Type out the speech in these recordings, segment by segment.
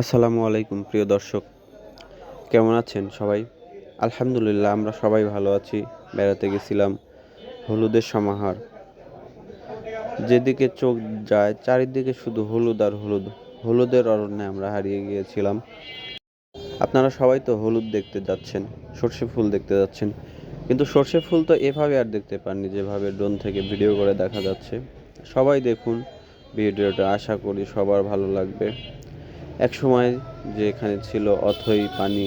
আসসালামু আলাইকুম, প্রিয় দর্শক। কেমন আছেন সবাই? আলহামদুলিল্লাহ, আমরা সবাই ভালো আছি। বেড়াতে গেছিলাম হলুদের সমাহার। যেদিকে চোখ যায়, চারিদিকে শুধু হলুদ আর হলুদ। হলুদের অরণ্যে আমরা হারিয়ে গিয়েছিলাম। আপনারা সবাই তো হলুদ দেখতে যাচ্ছেন, সর্ষে ফুল দেখতে যাচ্ছেন। কিন্তু সর্ষে ফুল তো এভাবে আর দেখতে পাননি যেভাবে ড্রোন থেকে ভিডিও করে দেখা যাচ্ছে। সবাই দেখুন ভিডিওটা, আশা করি সবার ভালো লাগবে। এক সময় যে এখানে ছিল অথই পানি,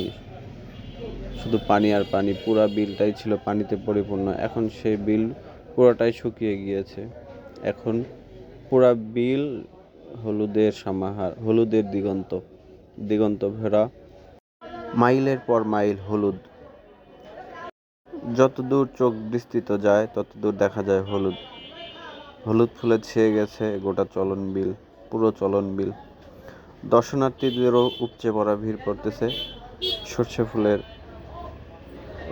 শুধু পানি আর পানি, পুরা বিলটাই ছিল পানিতে পরিপূর্ণ। এখন সেই বিল পুরোটাই শুকিয়ে গিয়েছে। এখন পুরা বিল হলুদের সমাহার, হলুদের দিগন্ত দিগন্ত ভরা মাইলের পর মাইল হলুদ। যত দূর চোখ বিস্তৃত যায় তত দূর দেখা যায় হলুদ। হলুদ ফুলে ছেয়ে গেছে গোটা চলন বিল, পুরো চলন বিল। দর্শনার্থীদেরও উপচে পড়া ভিড় পড়তেছে। সর্ষে ফুলের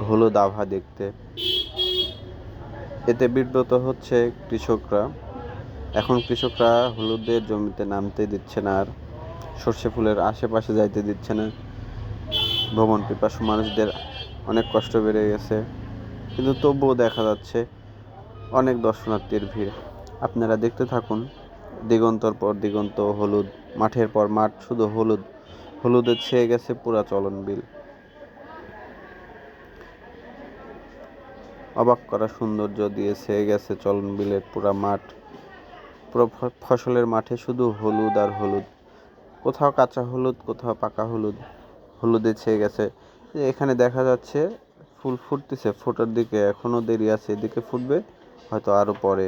হলুদ আভা দেখতে। এতে বিব্রত হচ্ছে কৃষকরা। এখন কৃষকরা হলুদের জমিতে নামতে দিচ্ছে না আর সর্ষে ফুলের আশেপাশে যাইতে দিচ্ছে না। ভ্রমণ পিপাসু মানুষদের অনেক কষ্ট বেড়ে গেছে। কিন্তু তবুও দেখা যাচ্ছে অনেক দর্শনার্থীর ভিড়। আপনারা দেখতে থাকুন। দিগন্তর পর দিগন্ত, হলুদ, মাঠের পর মাঠ, শুধু হলুদ। হলুদে ছেয়ে গেছে পুরা চলন বিল। অবাক করা সৌন্দর্য দিয়ে ছেয়ে গেছে চলন বিলের পুরা মাঠ। পুরো ফসলের মাঠে শুধু হলুদ আর হলুদ। কোথাও কাঁচা হলুদ, কোথাও পাকা হলুদ। হলুদে ছেয়ে গেছে। এখানে দেখা যাচ্ছে, ফুল ফুটতেছে। ফোটার দিকে এখনও দেরি আছে। এদিকে ফুটবে, হয়তো আরও পরে।